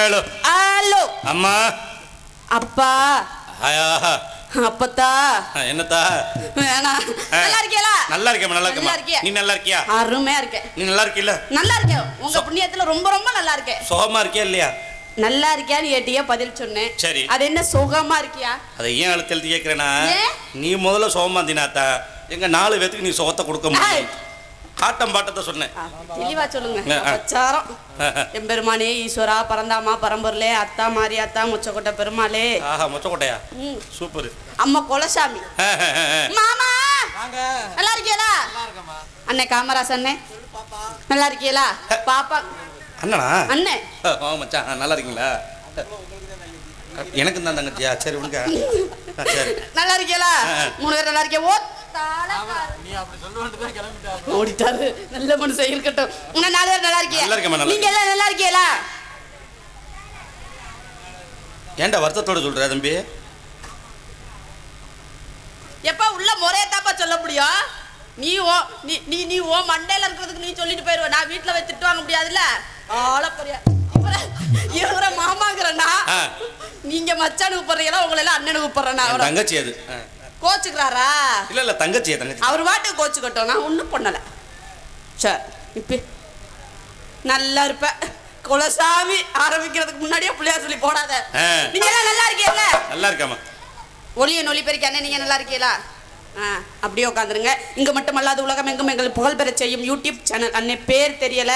Hello hello அம்மா அப்பா ஆயா அப்பத்தா என்னத்தா வேணாம். நல்லா இருக்கீங்களா நல்லா இருக்கேம்மா நல்லா நல்லா இருக்கியா? நீ நல்லா இருக்கியா அருமையா இருக்கேன் நீ நல்லா இருக்கில்ல நல்லா இருக்கேன் உங்க புண்ணியத்துல ரொம்ப ரொம்ப நல்லா இருக்கேன் சுகமா இருக்கியா இல்லையா நல்லா இருக்கியான்னு கேட்டியா பதில் சொன்னேன் சரி. அது என்ன சுகமா இருக்கியா? அதை ஏன் அழுத்தி எழுதி கேட்குறேன்னா ஏன்? நீ முதல்ல சுகமா இருந்தினாத்தா எங்க நாலு பேத்துக்கு நீ சுகத்தை கொடுக்க முடியும். ஏய். ஆட்டம் பாட்டத்தை சொன்னேன் தெளிவா சொல்லுங்க. பிரச்சாரம் எம்பெருமானே ஈஸ்வரா பரந்தாமா பரம்பொருளே அத்தா மாரி அத்தா முச்சக்கொட்டை பெருமாளே. ஆஹா மொச்சக்கோட்டையா. சூப்பர். அம்மா குலசாமி. மாமா! நல்லா இருக்கீங்களா? அண்ணே காமராஜ் அண்ணே நல்லா இருக்கீங்களா? பாப்பா. அண்ணனா? அண்ணே. ஆ மச்சான் நல்லா இருக்கீங்களா? எனக்கு தான் தங்கச்சியா? சரி உனக்கு நல்லா இருக்கீங்களா. மூணு பேர் நல்லா இருக்கே ஓ. ஓடிட்டாரு. நல்ல மனுஷன் இருக்கட்டும். இன்னும் நாலு பேர் நல்லா இருக்கியா? நீங்க எல்லாம் நல்லா இருக்கீங்களா? ஏன்டா வருத்தத்தோட சொல்ற தம்பி? எப்ப உள்ள முறையத்தாப்பா சொல்ல முடியும். நீ ஓ நீ நீ நீ ஓ மண்டையில இருக்கிறதுக்கு நீ சொல்லிட்டு போயிருவ. நான் வீட்டுல போய் திட்டு வாங்க முடியாதுல்ல ஆள போறியா இவர மாமாங்கிறனா. நீங்க மச்சானுக்கு போறீங்களா உங்களை எல்லாம் அண்ணனுக்கு போறேனா என் அவரை தங்கச்சி அது. கோச்சுக்கிறாரா? இல்ல இல்ல தங்கச்சியா தங்கச்சி. அவர் பாட்டுக்கு கோச்சுக்கட்டும். நான் ஒன்றும் பண்ணல. சரி இப்ப. நல்லா இருப்ப. குலசாமி ஆரம்பிக்கிறதுக்கு முன்னாடியே பிள்ளையார் சொல்லி போடாத. நீங்க எல்லாம் நல்லா இருக்கீங்கல்ல? நல்லா இருக்காமா ஒளிய நொலி பெருக்கி அண்ணன் நீங்க நல்லா இருக்கீங்களா? அப்படியே உட்காந்துருங்க. இங்க மட்டுமல்லாது உலகம் எங்கும் எங்கள் புகழ் பெறச் செய்யும் யூடியூப் சேனல் அன்னை பேர் தெரியல.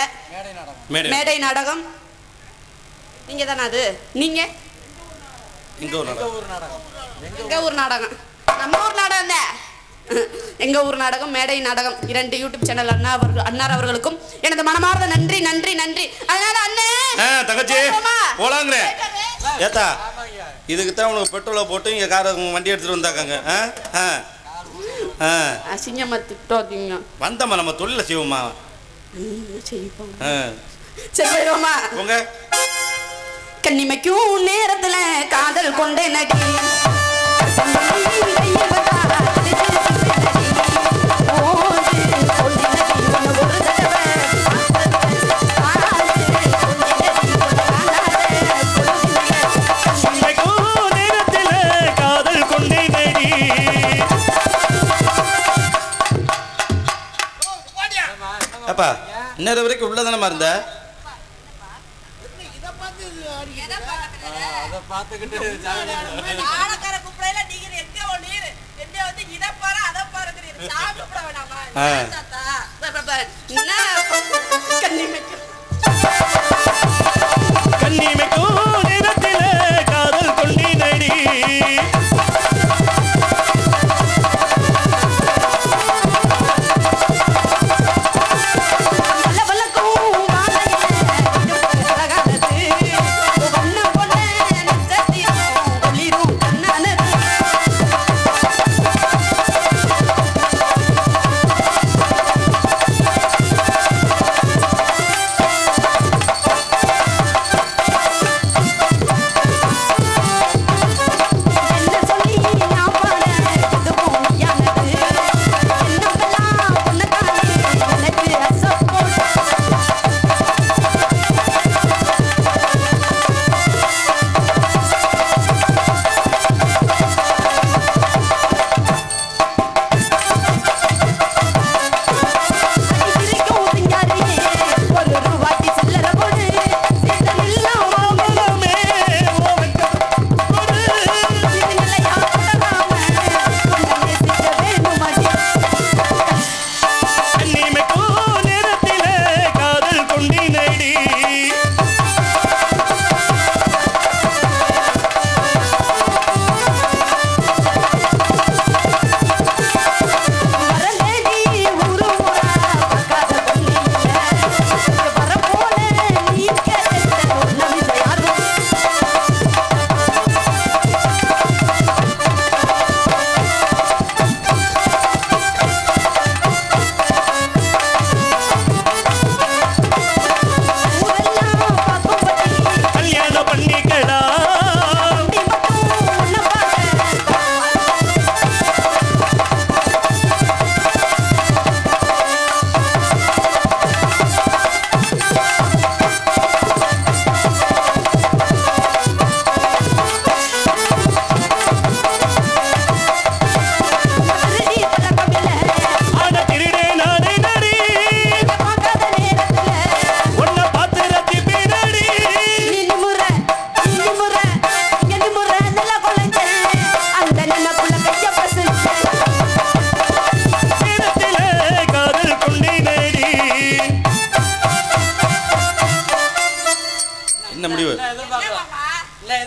மேடை நாடகம். நீங்க தானே அது? நீங்க? இங்க ஒரு நாடகம். எங்க ஊர் நாடகம். நம்ம ஊர் நாடகம் தான் எங்க ஊர் நாடகம் மேடை நாடகம் இரண்டு யூடியூப் சேனல் அண்ணா அவர்கள் அன்னார் அவர்களுக்கும் எனது மனமார்ந்த நன்றி நன்றி நன்றி. அதனால அண்ணே ஆ தங்கச்சி போமா? போலாங்கிறேன் ஏத்தா இதுக்கு தான் உனக்கு பெட்ரோலை போட்டு இங்கே காரை வண்டி எடுத்துட்டு வந்தாக்காங்க அசிங்கமா திட்டாதீங்க. வந்தம்மா நம்ம தொழில செய்வோம். ஆ. சரி உங்க கண்ணிமைக்கும் நேரத்துல காதல் கொண்ட இன்னொரு வரைக்கும் உள்ள தானே இருந்த? ஆ.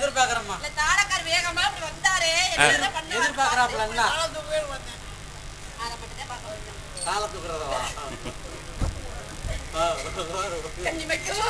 எதிர்பார்க்கறேம்மா. இல்ல தாரக்கார் வேகமா இப்படி வந்தாரு என்ன பண்ணுவாரு? எதிர்பார்க்கறாப்புல என்ன? அதை தான் பார்க்க வந்தேன். காலை தூக்குறதவா கன்னி வைக்கும்